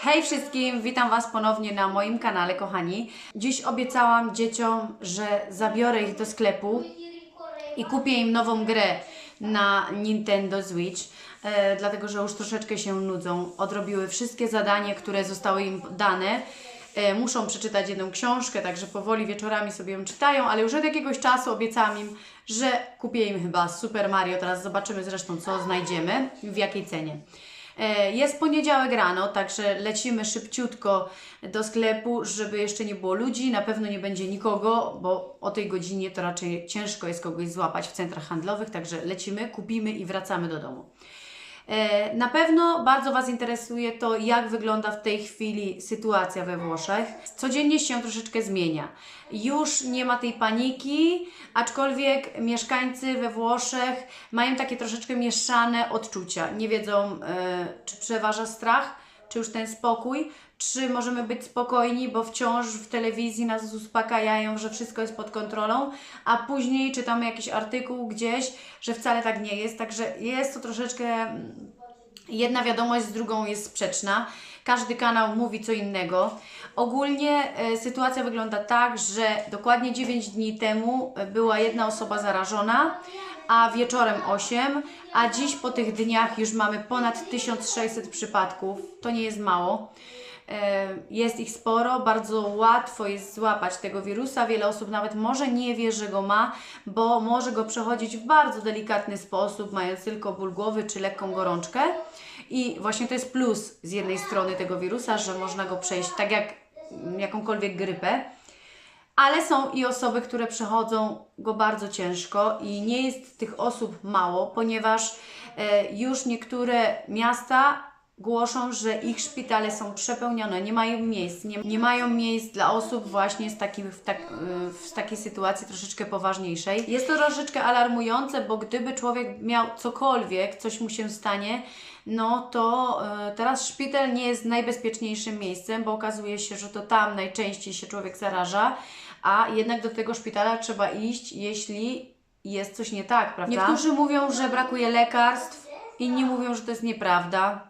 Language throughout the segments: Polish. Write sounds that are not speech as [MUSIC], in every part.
Hej wszystkim, witam Was ponownie na moim kanale, kochani. Dziś obiecałam dzieciom, że zabiorę ich do sklepu i kupię im nową grę na Nintendo Switch, e, dlatego że już troszeczkę się nudzą. Odrobiły wszystkie zadania, które zostały im dane. E, muszą przeczytać jedną książkę, także powoli wieczorami sobie ją czytają, ale już od jakiegoś czasu obiecałam im, że kupię im chyba Super Mario. Teraz zobaczymy zresztą, co znajdziemy, w jakiej cenie. E, Jest poniedziałek rano, także lecimy szybciutko do sklepu, żeby jeszcze nie było ludzi. Na pewno nie będzie nikogo, bo o tej godzinie to raczej ciężko jest kogoś złapać w centrach handlowych, także lecimy, kupimy i wracamy do domu. E, Na pewno bardzo Was interesuje to, jak wygląda w tej chwili sytuacja we Włoszech. Codziennie się troszeczkę zmienia. Już nie ma tej paniki, aczkolwiek mieszkańcy we Włoszech mają takie troszeczkę mieszane odczucia. Nie wiedzą, e, czy przeważa strach, czy już ten spokój, czy możemy być spokojni, bo wciąż w telewizji nas uspokajają, że wszystko jest pod kontrolą, a później czytamy jakiś artykuł gdzieś, że wcale tak nie jest. Także jest to troszeczkę mm, jedna wiadomość z drugą jest sprzeczna. Każdy kanał mówi co innego. Ogólnie e, sytuacja wygląda tak, że dokładnie 9 dni temu e, była jedna osoba zarażona, a wieczorem 8, a dziś po tych dniach już mamy ponad 1600 przypadków. To nie jest mało. Jest ich sporo, bardzo łatwo jest złapać tego wirusa. Wiele osób nawet może nie wie, że go ma, bo może go przechodzić w bardzo delikatny sposób, mając tylko ból głowy czy lekką gorączkę. I właśnie to jest plus z jednej strony tego wirusa, że można go przejść tak jak mm, jakąkolwiek grypę. Ale są i osoby, które przechodzą go bardzo ciężko i nie jest tych osób mało, ponieważ e, już niektóre miasta głoszą, że ich szpitale są przepełnione, nie mają miejsc, nie, nie mają miejsc dla osób właśnie z takim, w, tak, w takiej sytuacji troszeczkę poważniejszej. Jest to troszeczkę alarmujące, bo gdyby człowiek miał cokolwiek, coś mu się stanie, no to e, teraz szpital nie jest najbezpieczniejszym miejscem, bo okazuje się, że to tam najczęściej się człowiek zaraża, a jednak do tego szpitala trzeba iść, jeśli jest coś nie tak, prawda? Niektórzy mówią, że brakuje lekarstw, inni mówią, że to jest nieprawda.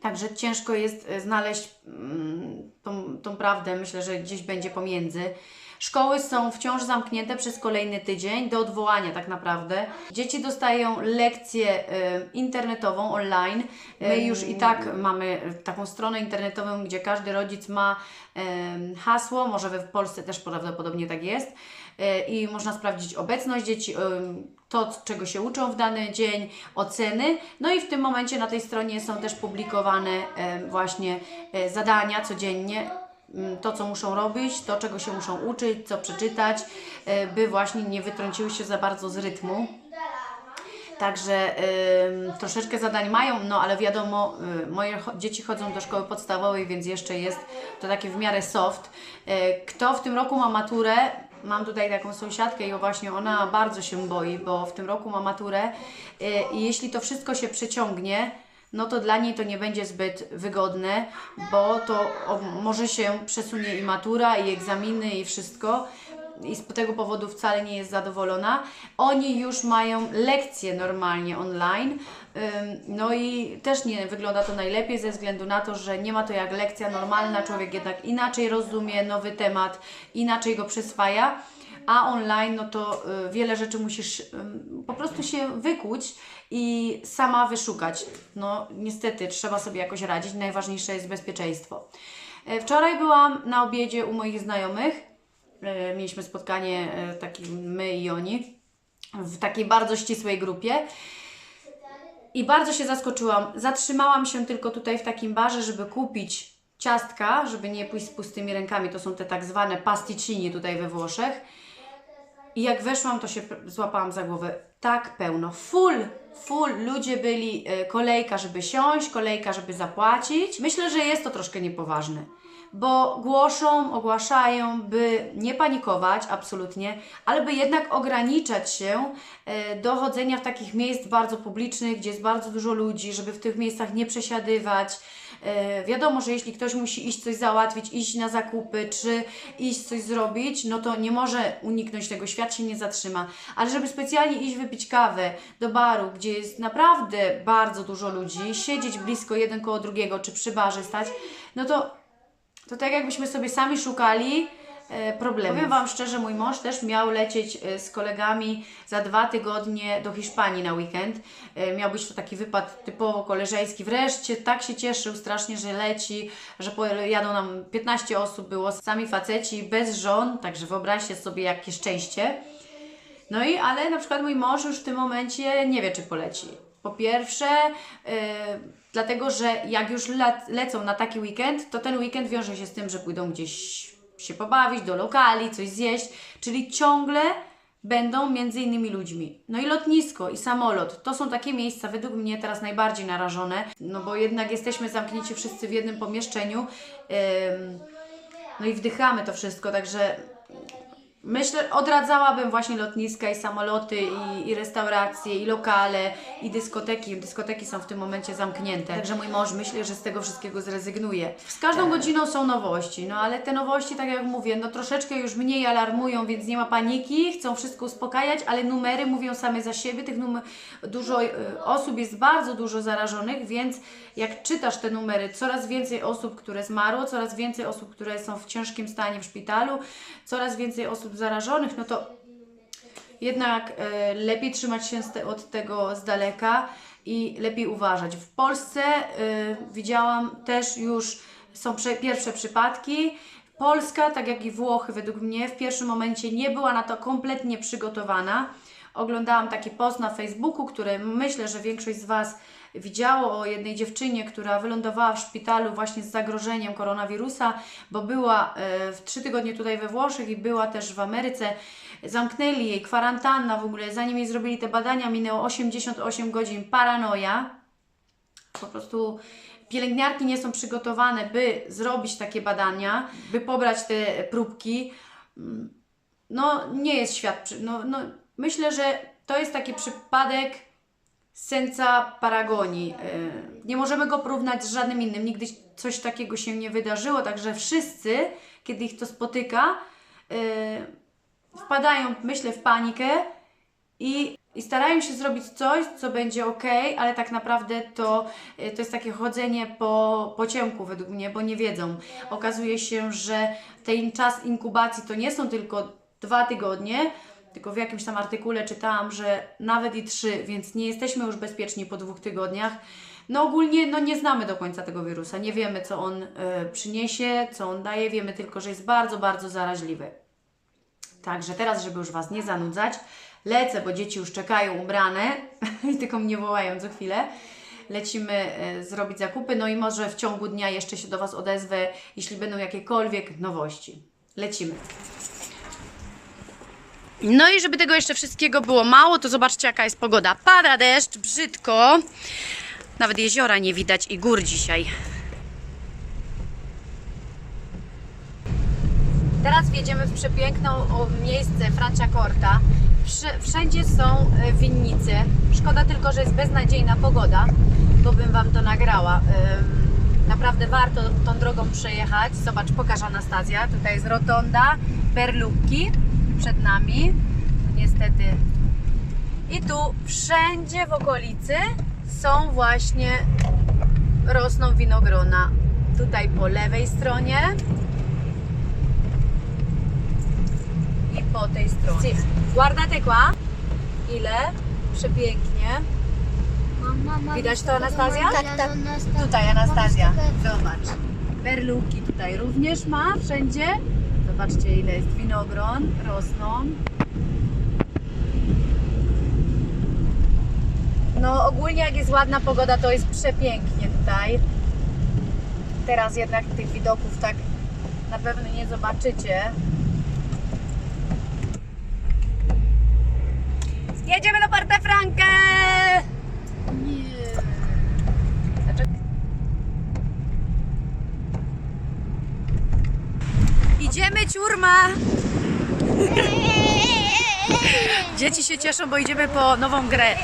Także ciężko jest e, znaleźć mm, tą, tą prawdę, myślę, że gdzieś będzie pomiędzy. Szkoły są wciąż zamknięte przez kolejny tydzień, do odwołania tak naprawdę. Dzieci dostają lekcję e, internetową, online. My już i tak mamy taką stronę internetową, gdzie każdy rodzic ma e, hasło, może we w Polsce też prawdopodobnie tak jest. E, I można sprawdzić obecność dzieci, to, czego się uczą w dany dzień, oceny. No i w tym momencie na tej stronie są też publikowane właśnie zadania codziennie, mm, to co muszą robić, to czego się muszą uczyć, co przeczytać, e, by właśnie nie wytrąciły się za bardzo z rytmu. Także ym, troszeczkę zadań mają, no ale wiadomo, y, moje dzieci chodzą do szkoły podstawowej, więc jeszcze jest to takie w miarę soft. Y, kto w tym roku ma maturę? Mam tutaj taką sąsiadkę i właśnie ona bardzo się boi, bo w tym roku ma maturę y, i jeśli to wszystko się przeciągnie, no to dla niej to nie będzie zbyt wygodne, bo to może się przesunie i matura, i egzaminy, i wszystko i z tego powodu wcale nie jest zadowolona. Oni już mają lekcje normalnie online, no i też nie wygląda to najlepiej ze względu na to, że nie ma to jak lekcja normalna, człowiek jednak inaczej rozumie nowy temat, inaczej go przyswaja. A online, no to y, wiele rzeczy musisz po prostu się wykuć i sama wyszukać. No niestety, trzeba sobie jakoś radzić. Najważniejsze jest bezpieczeństwo. E, Wczoraj byłam na obiedzie u moich znajomych. E, Mieliśmy spotkanie e, takie my i oni w takiej bardzo ścisłej grupie. I bardzo się zaskoczyłam. Zatrzymałam się tylko tutaj w takim barze, żeby kupić ciastka, żeby nie pójść z pustymi rękami. To są te tak zwane pasticcini tutaj we Włoszech. I jak weszłam, to się złapałam za głowę. Tak pełno. Full, full. Ludzie byli, e, kolejka, żeby siąść, kolejka, żeby zapłacić. Myślę, że jest to troszkę niepoważne. Bo głoszą, ogłaszają, by nie panikować, absolutnie, ale by jednak ograniczać się e, do chodzenia w takich miejsc bardzo publicznych, gdzie jest bardzo dużo ludzi, żeby w tych miejscach nie przesiadywać, wiadomo, że jeśli ktoś musi iść coś załatwić, iść na zakupy, czy iść coś zrobić, no to nie może uniknąć tego, świat się nie zatrzyma. Ale żeby specjalnie iść wypić kawę do baru, gdzie jest naprawdę bardzo dużo ludzi, siedzieć blisko jeden koło drugiego, czy przy barze stać, no to, to tak jakbyśmy sobie sami szukali e, problemu. Powiem Wam szczerze, mój mąż też miał lecieć e, z kolegami za dwa tygodnie do Hiszpanii na weekend. E, Miał być to taki wypad typowo koleżeński. Wreszcie tak się cieszył strasznie, że leci, że pojadą nam 15 osób było, sami faceci, bez żon, także wyobraźcie sobie jakie szczęście. No i ale na przykład mój mąż już w tym momencie nie wie, czy poleci. Po pierwsze, yy, dlatego że jak już le- lecą na taki weekend, to ten weekend wiąże się z tym, że pójdą gdzieś się pobawić, do lokali, coś zjeść, czyli ciągle będą między innymi ludźmi. No i lotnisko i samolot to są takie miejsca według mnie teraz najbardziej narażone, no bo jednak jesteśmy zamknięci wszyscy w jednym pomieszczeniu. Ym, no i wdychamy to wszystko, także Myślę, odradzałabym właśnie lotniska i samoloty, i, i restauracje, i lokale, i dyskoteki. Dyskoteki są w tym momencie zamknięte. Także mój mąż myślę, że z tego wszystkiego zrezygnuje. Z każdą godziną są nowości, no ale te nowości, tak jak mówię, no troszeczkę już mniej alarmują, więc nie ma paniki, chcą wszystko uspokajać, ale numery mówią same za siebie. Tych numer dużo y, osób jest bardzo dużo zarażonych, więc jak czytasz te numery, coraz więcej osób, które zmarło, coraz więcej osób, które są w ciężkim stanie w szpitalu, coraz więcej osób zarażonych, no to jednak e, lepiej trzymać się od tego z daleka i lepiej uważać. W Polsce e, widziałam też już są pierwsze przypadki. Polska, tak jak i Włochy, według mnie w pierwszym momencie nie była na to kompletnie przygotowana. Oglądałam taki post na Facebooku, który myślę, że większość z Was widziało o jednej dziewczynie, która wylądowała w szpitalu właśnie z zagrożeniem koronawirusa, bo była e, w trzy tygodnie tutaj we Włoszech i była też w Ameryce. Zamknęli jej kwarantanna w ogóle, zanim jej zrobili te badania, minęło 88 godzin, paranoja. Po prostu pielęgniarki nie są przygotowane, by zrobić takie badania, by pobrać te próbki. Mm, No, nie jest świat. No, no, myślę, że to jest taki przypadek senca paragonii. Yy, Nie możemy go porównać z żadnym innym. Nigdy coś takiego się nie wydarzyło, także wszyscy, kiedy ich to spotyka, yy, wpadają, myślę, w panikę i, i starają się zrobić coś, co będzie ok, ale tak naprawdę to, y, to jest takie chodzenie po, po ciemku według mnie, bo nie wiedzą. Okazuje się, że ten czas inkubacji to nie są tylko dwa tygodnie, tylko w jakimś tam artykule czytałam, że nawet i trzy, więc nie jesteśmy już bezpieczni po dwóch tygodniach. No ogólnie no nie znamy do końca tego wirusa, nie wiemy co on y, przyniesie, co on daje, wiemy tylko, że jest bardzo, bardzo zaraźliwy. Także teraz, żeby już Was nie zanudzać, lecę, bo dzieci już czekają ubrane [LAUGHS] i tylko mnie wołają co chwilę. Lecimy e, zrobić zakupy, no i może w ciągu dnia jeszcze się do Was odezwę, jeśli będą jakiekolwiek nowości. Lecimy. No i żeby tego jeszcze wszystkiego było mało, to zobaczcie jaka jest pogoda. Pada deszcz, brzydko. Nawet jeziora nie widać i gór dzisiaj. Teraz wjedziemy w przepiękną miejsce Franciacorta. Wsz- wszędzie są e, winnice. Szkoda tylko, że jest beznadziejna pogoda, bo bym Wam to nagrała. Naprawdę warto tą drogą przejechać. Zobacz, pokaż Anastazja. Tutaj jest rotonda Perlupki przed nami. Niestety. I tu wszędzie w okolicy są właśnie rosną winogrona. Tutaj po lewej stronie i po tej stronie. Guardate qua. Ile? Przepięknie. Widać to, Anastazja? Tak, tak. Tutaj Anastazja. Zobacz. Perluki tutaj również ma wszędzie. Zobaczcie ile jest winogron. Rosną. No ogólnie jak jest ładna pogoda to jest przepięknie tutaj. Teraz jednak tych widoków tak na pewno nie zobaczycie. Jedziemy do Porta Franca! Idziemy ciurma! Dzieci się cieszą, bo idziemy po nową grę.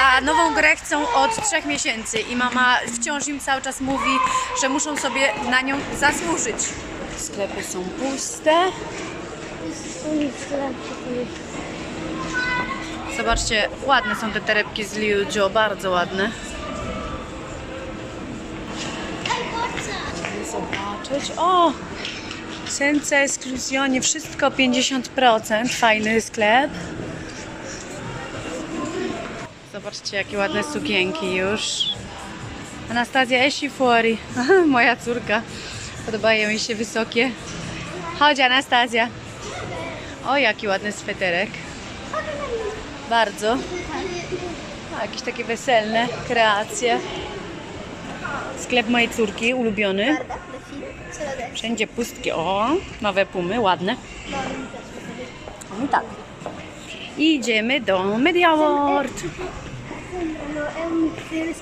A nową grę chcą od trzech miesięcy i mama wciąż im cały czas mówi, że muszą sobie na nią zasłużyć. Sklepy są puste. Zobaczcie, ładne są te torebki z Liu Jo, bardzo ładne. Zobaczyć. O! Senza Esclusione, wszystko 50%. Fajny sklep. Zobaczcie, jakie ładne sukienki już. Anastazja, esci fuori. [LAUGHS] Moja córka. Podobają mi się wysokie. Chodź, Anastazja. O, jaki ładny sweterek. Bardzo. O, jakieś takie weselne kreacje. Sklep mojej córki, ulubiony. Wszędzie pustki. O, nowe pumy, ładne. No tak. Idziemy do Media World.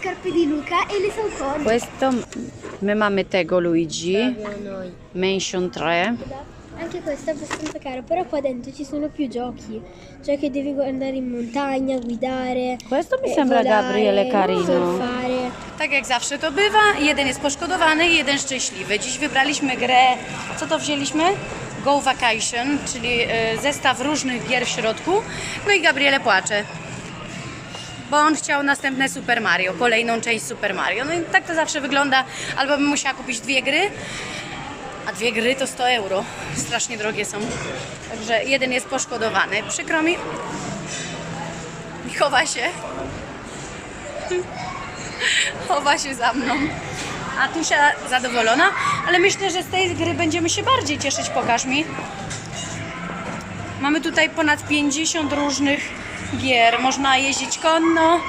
Scarpe di Luca e le Saucony. Questo, my mamy tego Luigi. Mansion 3. Anche questo è abbastanza caro, però qua dentro ci sono più giochi. Cioè che devi andare in montagna, guidare. Questo mi eh, sembra, volare, Gabriele, carino. Surfare. Tak jak zawsze to bywa, jeden jest poszkodowany, jeden szczęśliwy. Dziś wybraliśmy grę, co to wzięliśmy? Go Vacation, czyli e, zestaw różnych gier w środku. No i Gabriele płacze, bo on chciał następne Super Mario, kolejną część Super Mario. No i tak to zawsze wygląda, albo bym musiała kupić dwie gry, a dwie gry to 100 euro. Strasznie drogie są. Także jeden jest poszkodowany. Przykro mi. I chowa się. chowa się za mną. A Tusia zadowolona, ale myślę, że z tej gry będziemy się bardziej cieszyć. Pokaż mi. Mamy tutaj ponad 50 różnych gier. Można jeździć konno,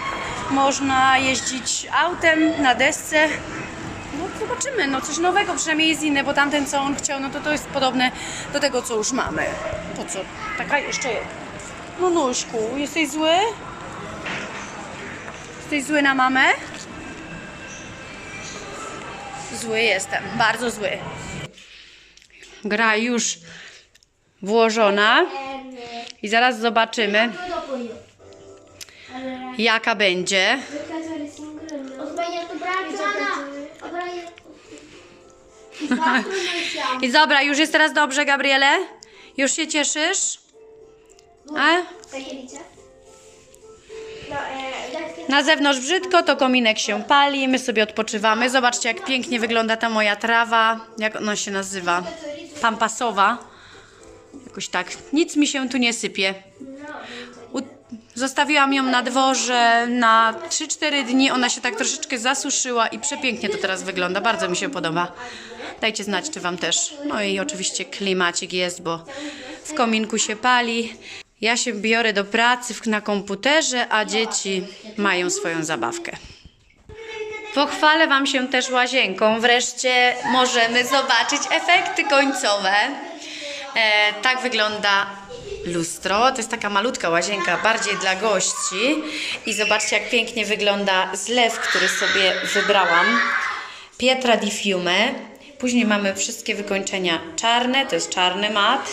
można jeździć autem na desce. Zobaczymy, no coś nowego przynajmniej jest inne, bo tamten co on chciał, no to to jest podobne do tego co już mamy. To co? Taka jeszcze jest. No Nuśku, jesteś zły? Jesteś zły na mamę? Zły jestem, bardzo zły. Gra już włożona i zaraz zobaczymy jaka będzie. I dobra, już jest teraz dobrze, Gabriele? Już się cieszysz? A? No, eh, dai, che- Na zewnątrz brzydko, to kominek się pali, my sobie odpoczywamy. Zobaczcie, jak pięknie wygląda ta moja trawa. Jak ona się nazywa? Pampasowa. Jakoś tak. Nic mi się tu nie sypie. Zostawiłam ją na dworze na 3-4 dni. Ona się tak troszeczkę zasuszyła i przepięknie to teraz wygląda. Bardzo mi się podoba. Dajcie znać, czy Wam też. No i oczywiście klimacik jest, bo w kominku się pali. Ja się biorę do pracy na komputerze, a dzieci mają swoją zabawkę. Pochwalę Wam się też łazienką. Wreszcie możemy zobaczyć efekty końcowe. E, tak wygląda lustro. To jest taka malutka łazienka, bardziej dla gości. I zobaczcie, jak pięknie wygląda zlew, który sobie wybrałam. Pietra di Fiume. Później mamy wszystkie wykończenia czarne, to jest czarny mat.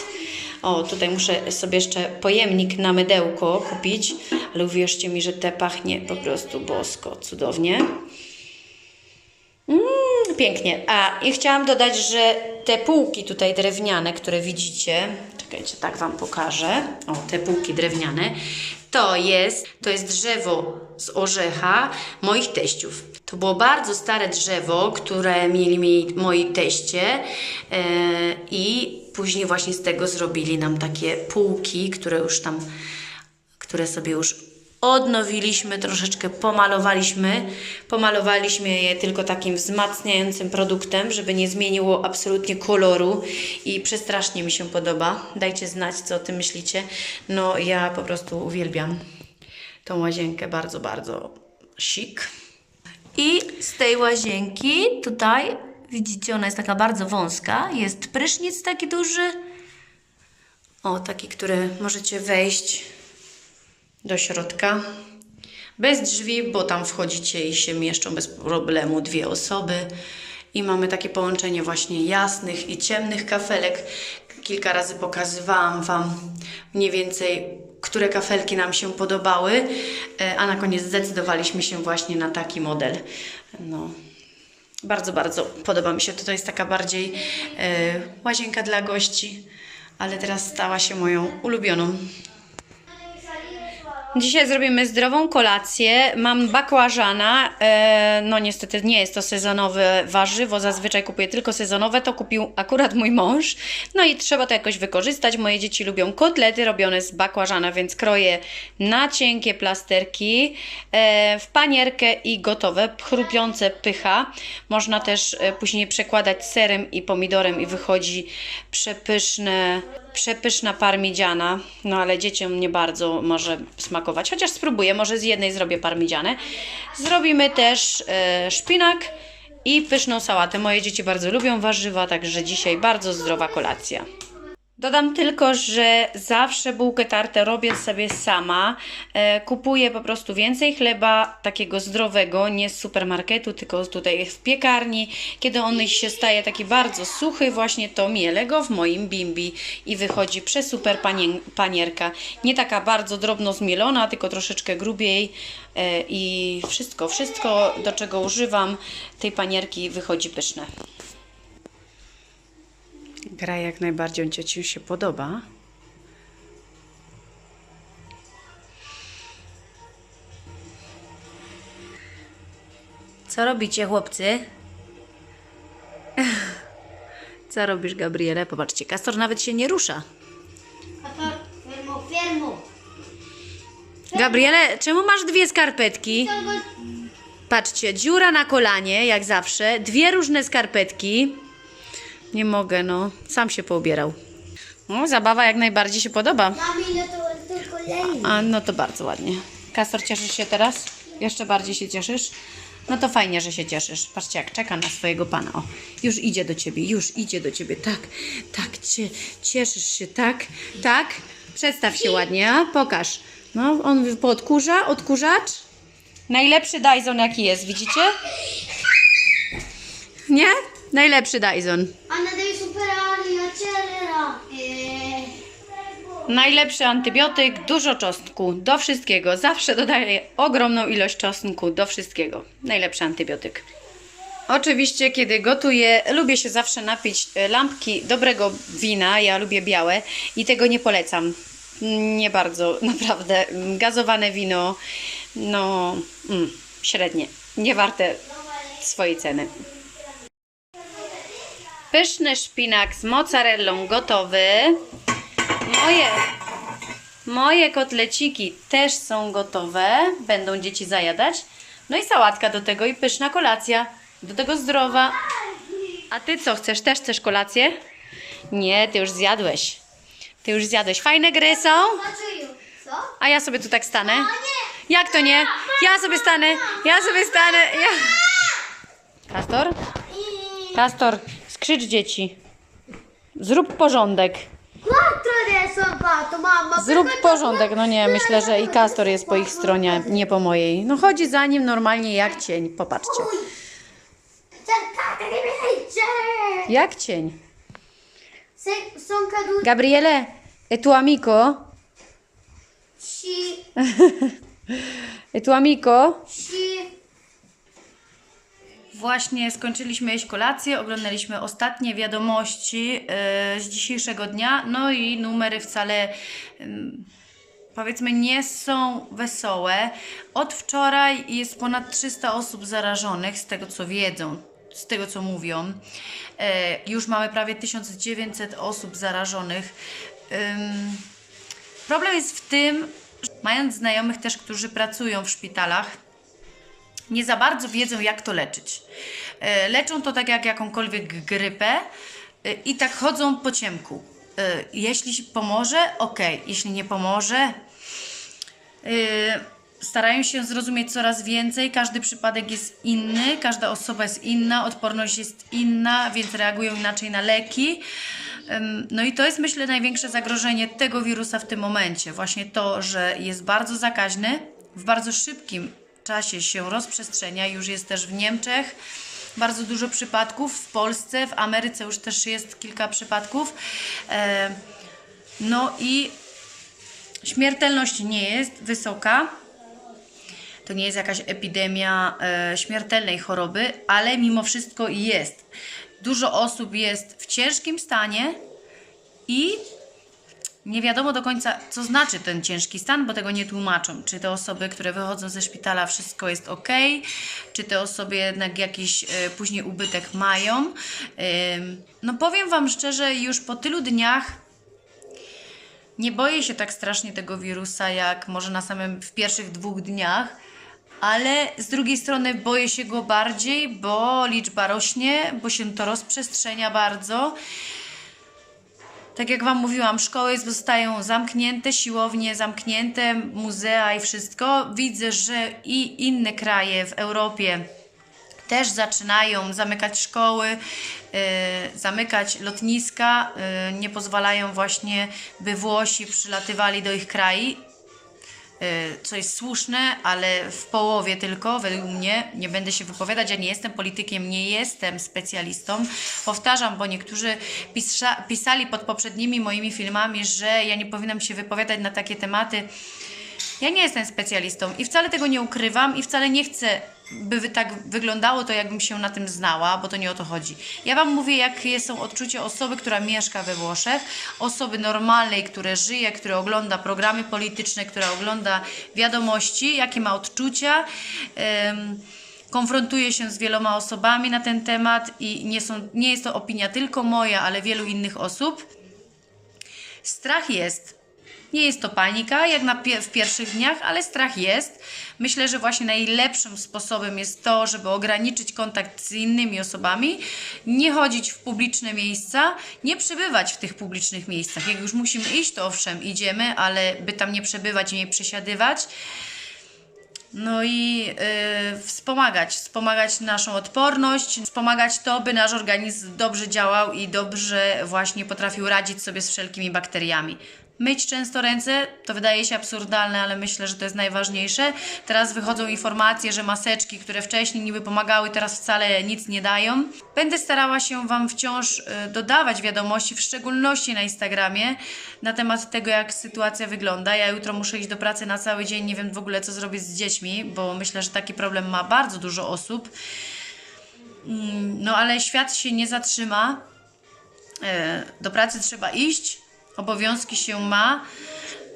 O, tutaj muszę sobie jeszcze pojemnik na mydełko kupić, ale uwierzcie mi, że te pachnie po prostu bosko, cudownie. Mm, pięknie. A i chciałam dodać, że te półki tutaj drewniane, które widzicie, czekajcie, tak Wam pokażę. O, te półki drewniane. To jest, to jest drzewo z orzecha moich teściów. To było bardzo stare drzewo, które mieli mi moi teście e, i później właśnie z tego zrobili nam takie półki, które już tam które sobie już odnowiliśmy, troszeczkę pomalowaliśmy. Pomalowaliśmy je tylko takim wzmacniającym produktem, żeby nie zmieniło absolutnie koloru i przestrasznie mi się podoba. Dajcie znać, co o tym myślicie. No, ja po prostu uwielbiam tą łazienkę, bardzo, bardzo chic. I z tej łazienki tutaj, widzicie, ona jest taka bardzo wąska, jest prysznic taki duży. O, taki, który możecie wejść do środka. Bez drzwi, bo tam wchodzicie i się mieszczą bez problemu dwie osoby. I mamy takie połączenie właśnie jasnych i ciemnych kafelek. kilka razy pokazywałam Wam mniej więcej, które kafelki nam się podobały, e, a na koniec zdecydowaliśmy się właśnie na taki model. No, bardzo, bardzo podoba mi się. To jest taka bardziej e, łazienka dla gości, ale teraz stała się moją ulubioną. Dzisiaj zrobimy zdrową kolację. Mam bakłażana. E, no niestety nie jest to sezonowe warzywo. Zazwyczaj kupuję tylko sezonowe. To kupił akurat mój mąż. No i trzeba to jakoś wykorzystać. Moje dzieci lubią kotlety robione z bakłażana, więc kroję na cienkie plasterki e, w panierkę i gotowe. Chrupiące pycha. Można też e, później przekładać serem i pomidorem i wychodzi przepyszne, przepyszna parmigiana. No ale dzieciom nie bardzo może smakować. Chociaż spróbuję, może z jednej zrobię parmigianę. Zrobimy też e, szpinak i pyszną sałatę. Moje dzieci bardzo lubią warzywa, także dzisiaj bardzo zdrowa kolacja. Dodam tylko, że zawsze bułkę tartę robię sobie sama. E, kupuję po prostu więcej chleba takiego zdrowego, nie z supermarketu, tylko tutaj w piekarni. Kiedy on się staje taki bardzo suchy, właśnie to mielę go w moim bimbi i wychodzi przesuper panie, panierka. Nie taka bardzo drobno zmielona, tylko troszeczkę grubiej e, i wszystko, wszystko do czego używam tej panierki wychodzi pyszne. Gra jak najbardziej dzieci się podoba. Co robicie, chłopcy? [LAUGHS] Co robisz, Gabriele? Popatrzcie, Kastor nawet się nie rusza. Fermo, fermo. Gabriele, czemu masz dwie skarpetki? Patrzcie, dziura na kolanie, jak zawsze. Dwie różne skarpetki. Nie mogę, no. Sam się poubierał. No, zabawa jak najbardziej się podoba. Mami, no to tylko lej. A, no to bardzo ładnie. Kastor, cieszysz się teraz? Jeszcze bardziej się cieszysz? No to fajnie, że się cieszysz. Patrzcie, jak czeka na swojego pana. O, już idzie do ciebie, już idzie do ciebie. Tak, tak, cie, cieszysz się, tak, tak. Przedstaw się ładnie, a? Pokaż. No, on podkurza, odkurzacz. Najlepszy Dyson jaki jest, widzicie? Nie? Najlepszy Dyson. Anna dei superali, accelera. Eee, Najlepszy antybiotyk, dużo czosnku, do wszystkiego. Zawsze dodaję ogromną ilość czosnku do wszystkiego. Najlepszy antybiotyk. Oczywiście, kiedy gotuję, lubię się zawsze napić e, lampki dobrego wina. Ja lubię białe i tego nie polecam. Nie bardzo, [LAUGHS] naprawdę. Gazowane wino, no, mm, średnie. Nie warte swojej ceny. Pyszny szpinak z mozzarellą gotowy. Moje, moje kotleciki też są gotowe. Będą dzieci zajadać. No i sałatka do tego i pyszna kolacja. Do tego zdrowa. A ty co chcesz? Też chcesz kolację? Nie, ty już zjadłeś. Ty już zjadłeś. Fajne gry są? A ja sobie tu tak stanę. Jak to nie? Ja sobie stanę. Ja sobie stanę. Ja... Kastor? Kastor, skrzycz dzieci. Zrób porządek. Zrób porządek. No nie, myślę, że i Kastor jest po ich stronie, nie po mojej. No chodzi za nim normalnie jak cień. Popatrzcie. Jak cień. Gabriele, e tuo amico? Ci, [LAUGHS] E tuo amico? ci. Właśnie skończyliśmy jeść kolację, oglądaliśmy ostatnie wiadomości e, z dzisiejszego dnia, no i numery wcale powiedzmy nie są wesołe. Od wczoraj jest ponad 300 osób zarażonych, z tego co wiedzą, z tego co mówią. E, Już mamy prawie 1900 osób zarażonych. Problem jest w tym, mając znajomych też, którzy pracują w szpitalach, nie za bardzo wiedzą, jak to leczyć. E, Leczą to tak jak jakąkolwiek grypę e, i tak chodzą po ciemku. E, Jeśli pomoże, ok. Jeśli nie pomoże, starają się zrozumieć coraz więcej. Każdy przypadek jest inny, każda osoba jest inna, odporność jest inna, więc reagują inaczej na leki. No i to jest myślę największe zagrożenie tego wirusa w tym momencie. Właśnie to, że jest bardzo zakaźny, w bardzo szybkim czasie się rozprzestrzenia, już jest też w Niemczech, bardzo dużo przypadków w Polsce, w Ameryce już też jest kilka przypadków. E, no i śmiertelność nie jest wysoka. To nie jest jakaś epidemia e, śmiertelnej choroby, ale mimo wszystko jest. Dużo osób jest w ciężkim stanie i nie wiadomo do końca, co znaczy ten ciężki stan, bo tego nie tłumaczą. Czy te osoby, które wychodzą ze szpitala, wszystko jest ok, czy te osoby jednak jakiś e, później ubytek mają. No powiem Wam szczerze, już po tylu dniach nie boję się tak strasznie tego wirusa, jak może na samym w pierwszych dwóch dniach, ale z drugiej strony boję się go bardziej, bo liczba rośnie, bo się to rozprzestrzenia bardzo. Tak jak Wam mówiłam, szkoły zostają zamknięte, siłownie zamknięte, muzea i wszystko. Widzę, że i inne kraje w Europie też zaczynają zamykać szkoły, y, zamykać lotniska, y, nie pozwalają właśnie, by Włosi przylatywali do ich kraju, co jest słuszne, ale w połowie tylko, według mnie. Nie będę się wypowiadać, ja nie jestem politykiem, nie jestem specjalistą. Powtarzam, bo niektórzy pisa, pisali pod poprzednimi moimi filmami, że ja nie powinnam się wypowiadać na takie tematy. Ja nie jestem specjalistą i wcale tego nie ukrywam i wcale nie chcę, by tak wyglądało to, jakbym się na tym znała, bo to nie o to chodzi. Ja Wam mówię, jakie są odczucia osoby, która mieszka we Włoszech, osoby normalnej, która żyje, która ogląda programy polityczne, która ogląda wiadomości, jakie ma odczucia. Em, konfrontuję się z wieloma osobami na ten temat i nie, są, nie jest to opinia tylko moja, ale wielu innych osób. Strach jest. Nie jest to panika, jak na pie- w pierwszych dniach, ale strach jest. Myślę, że właśnie najlepszym sposobem jest to, żeby ograniczyć kontakt z innymi osobami, nie chodzić w publiczne miejsca, nie przebywać w tych publicznych miejscach. Jak już musimy iść, to owszem, idziemy, ale by tam nie przebywać i nie przesiadywać. No i y, wspomagać, wspomagać naszą odporność, wspomagać to, by nasz organizm dobrze działał i dobrze właśnie potrafił radzić sobie z wszelkimi bakteriami. Myć często ręce, to wydaje się absurdalne, ale myślę, że to jest najważniejsze. Teraz wychodzą informacje, że maseczki, które wcześniej niby pomagały, teraz wcale nic nie dają. Będę starała się Wam wciąż y, dodawać wiadomości, w szczególności na Instagramie, na temat tego, jak sytuacja wygląda. Ja jutro muszę iść do pracy na cały dzień, nie wiem w ogóle, co zrobić z dziećmi, bo myślę, że taki problem ma bardzo dużo osób. Mm, No ale świat się nie zatrzyma. E, Do pracy trzeba iść, obowiązki się ma.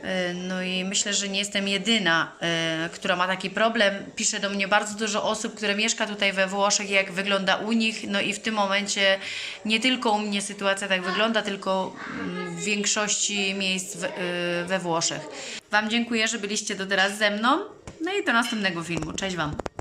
E, No i myślę, że nie jestem jedyna, e, która ma taki problem. Pisze do mnie bardzo dużo osób, które mieszka tutaj we Włoszech, jak wygląda u nich. No i w tym momencie nie tylko u mnie sytuacja tak wygląda, tylko mm, w większości miejsc e, we Włoszech. Wam dziękuję, że byliście do teraz ze mną. No i do następnego filmu. Cześć Wam.